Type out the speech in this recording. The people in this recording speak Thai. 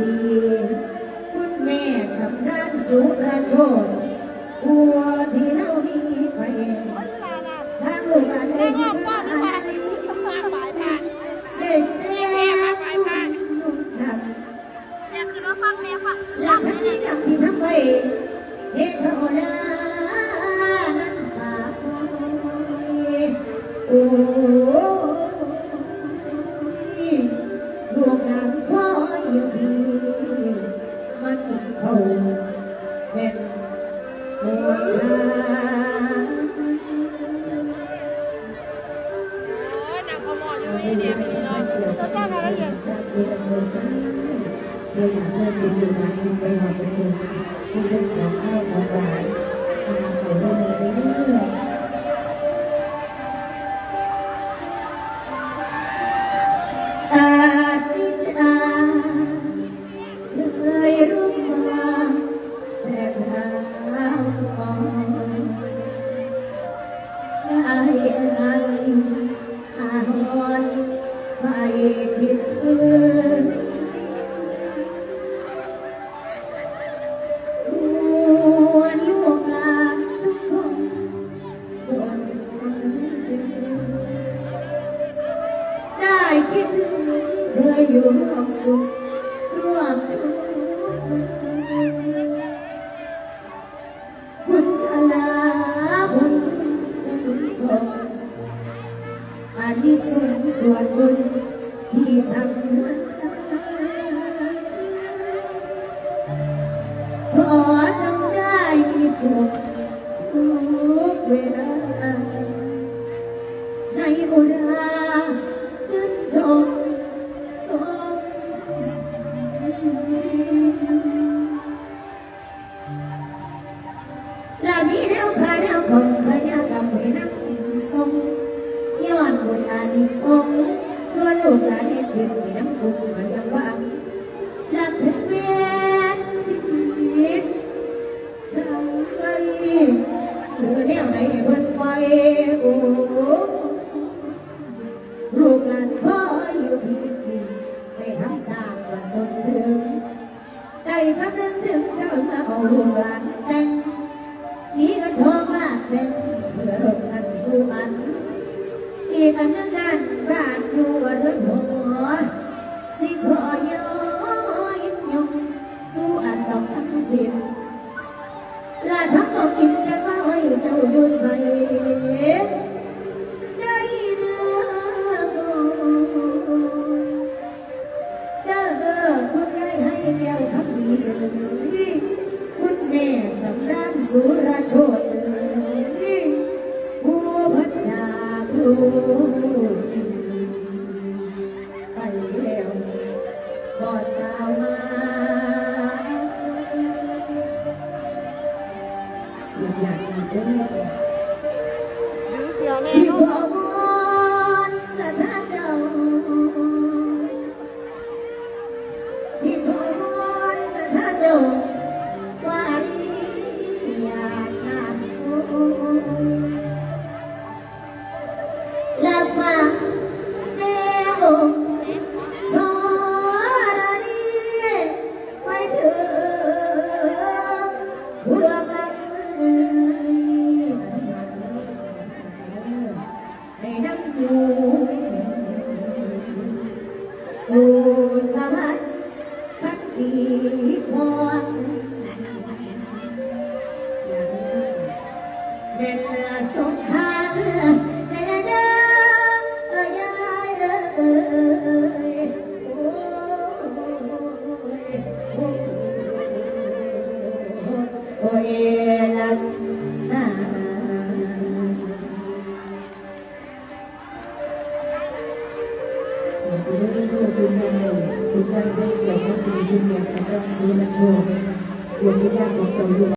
ดีคุณแม่สำนักสุรโชคอัวที่เรามีไปทางลูกหลานเอง โอ้ยนางขโมยอยู่นี่เนี่ยไม่ดีเนาะแล้วก็มาแล้วเนี่ยเราอยากเลิกกิดอยู่นะไปหมดไปเลยกินเรื่องของข้าวของหวานทำไปเรื่อยๆเรื่อย คิดเพื่อนหัวลูกหลานทุกคนบนได้คิดถึงเคยอยู่ร่วมสุขร่วมทุกข์บุญอลาบุญบุญสงอันนี้ส่วนส่วนบุญ ที่ทำให้ขอจำได้ที่สุดทุกเวลา ในอุราชื่นชมสมลานี้แล้วพาแล้วคงพระยากรรมไว้นักทรงย้อนบุญอานิสงส์ส่วน ลูกหลานเด็กเด็กน้ำคุกมันยังว่างหลักถึงแม่ที่ทำไปหรือแนวไหนเพิ่นไปโอ้ลูกหลานขออยู่ที่ที่ไปทำสร้างประสบถึงใจคำนึงถึงเจ้ามาเอาลูกหลานแต่งนี่ก็ทองมากเป็นเพื่อลงนันสู่อันอีกันนั้นด้าน บ้านอยู่เรือนหัวสิขอยอยยงสู้อันต้องทั้งสิ้นและทั้งต้องกินกันว่าให้เจ้าอยู่ใส่ ย โอ้ยลันนาสวัสดีลูกๆคุณยายคุณยานได้เกี่ยวกับดีคุณยายสำหรับซื้อมาโชว์ดวงวิญญาณของเจ้าลูก